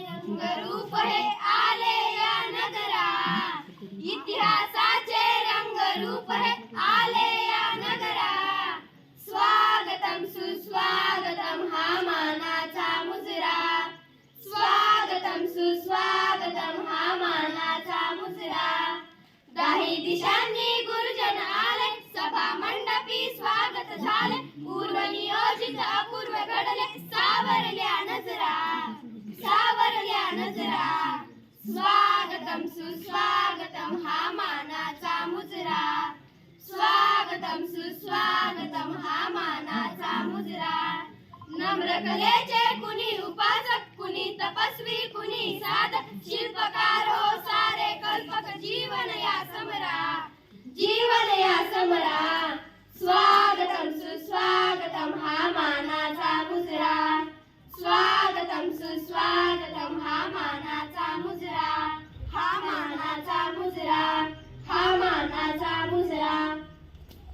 रंगरूप हे आले या नगरा. इतिहासाचे रंगरूप हे आले या नगरा. स्वागतम सुस्वागतम हा मानाचा मुजरा. स्वागतम सुस्वागतम हा मानाचा मुजरा. दाही दिशांनी नजरा स्वागतम सुस्वागतम हा मानाचा मुजरा. स्वागतम सुस्वागतम हा मानाचा मुजरा. नम्र कलेचे